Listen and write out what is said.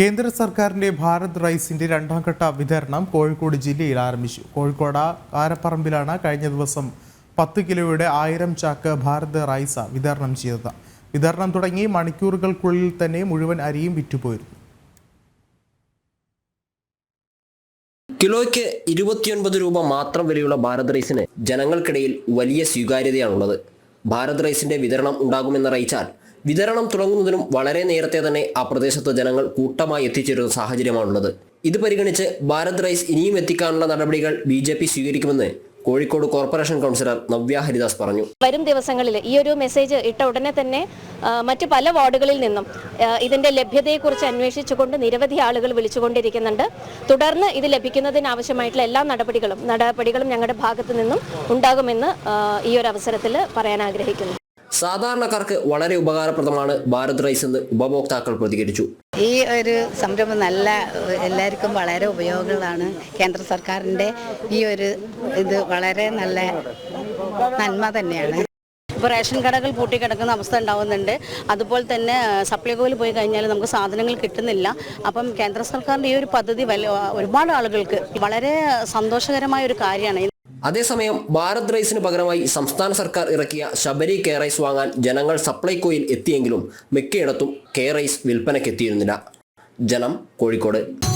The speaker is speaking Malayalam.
കേന്ദ്ര സർക്കാരിന്റെ ഭാരത് റൈസിന്റെ രണ്ടാം ഘട്ട വിതരണം കോഴിക്കോട് ജില്ലയിൽ ആരംഭിച്ചു. കോഴിക്കോട് കാരപ്പറമ്പിലാണ് കഴിഞ്ഞ ദിവസം പത്ത് കിലോയുടെ ആയിരം ചാക്ക് ഭാരത് റൈസ വിതരണം ചെയ്തത്. വിതരണം തുടങ്ങി മണിക്കൂറുകൾക്കുള്ളിൽ തന്നെ മുഴുവൻ അരിയും വിറ്റുപോയിരുന്നു. കിലോയ്ക്ക് ഇരുപത്തിയൊൻപത് രൂപ മാത്രം വിലയുള്ള ഭാരത് റൈസിന് ജനങ്ങൾക്കിടയിൽ വലിയ സ്വീകാര്യതയാണുള്ളത്. ഭാരത് റൈസിന്റെ വിതരണം ഉണ്ടാകുമെന്നറിയിച്ചാൽ വിതരണം തുടങ്ങുന്നതിനും വളരെ നേരത്തെ തന്നെ ആ പ്രദേശത്ത് ജനങ്ങൾ കൂട്ടമായി എത്തിച്ചേരുന്ന സാഹചര്യമാണുള്ളത്. ഇത് പരിഗണിച്ച് ഭാരത് റൈസ് ഇനിയും എത്തിക്കാനുള്ള നടപടികൾ ബി സ്വീകരിക്കുമെന്ന് കോഴിക്കോട് കോർപ്പറേഷൻ കൗൺസിലർ നവ്യ ഹരിദാസ് പറഞ്ഞു. വരും ദിവസങ്ങളിൽ ഈ ഒരു മെസ്സേജ് ഇട്ട ഉടനെ തന്നെ മറ്റ് പല വാർഡുകളിൽ നിന്നും ഇതിന്റെ ലഭ്യതയെക്കുറിച്ച് അന്വേഷിച്ചുകൊണ്ട് നിരവധി ആളുകൾ വിളിച്ചുകൊണ്ടിരിക്കുന്നുണ്ട്. തുടർന്ന് ഇത് ലഭിക്കുന്നതിന് ആവശ്യമായിട്ടുള്ള എല്ലാ നടപടികളും നടപടികളും ഞങ്ങളുടെ ഭാഗത്തു നിന്നും ഉണ്ടാകുമെന്ന് ഈ ഒരു അവസരത്തിൽ പറയാൻ ആഗ്രഹിക്കുന്നു. സാധാരണക്കാർക്ക് വളരെ ഉപകാരപ്രദമാണ് ഭാരത് റൈസ് എന്ന് ഉപഭോക്താക്കൾ പ്രതികരിച്ചു. ഈ ഒരു സംരംഭം നല്ല എല്ലാവർക്കും വളരെ ഉപയോഗങ്ങളാണ് കേന്ദ്ര സർക്കാരിന്റെ ഈ ഒരു ഇത് വളരെ നല്ല നന്മ തന്നെയാണ്. ഇപ്പോൾ റേഷൻ കടകൾ പൂട്ടിക്കിടക്കുന്ന അവസ്ഥ ഉണ്ടാവുന്നുണ്ട്. അതുപോലെ തന്നെ സപ്ലൈകോയിൽ പോയി കഴിഞ്ഞാൽ നമുക്ക് സാധനങ്ങൾ കിട്ടുന്നില്ല. അപ്പം കേന്ദ്ര സർക്കാരിന്റെ ഈ ഒരു പദ്ധതി ഒരുപാട് ആളുകൾക്ക് വളരെ സന്തോഷകരമായ ഒരു കാര്യമാണ്. അതേസമയം ഭാരത് റൈസിന് പകരമായി സംസ്ഥാന സർക്കാർ ഇറക്കിയ ശബരി കെ റൈസ് വാങ്ങാൻ ജനങ്ങൾ സപ്ലൈകോയിൽ എത്തിയെങ്കിലും മിക്കയിടത്തും കെ റൈസ് വിൽപ്പനയ്ക്കെത്തിയിരുന്നില്ല ജനം കോഴിക്കോട്.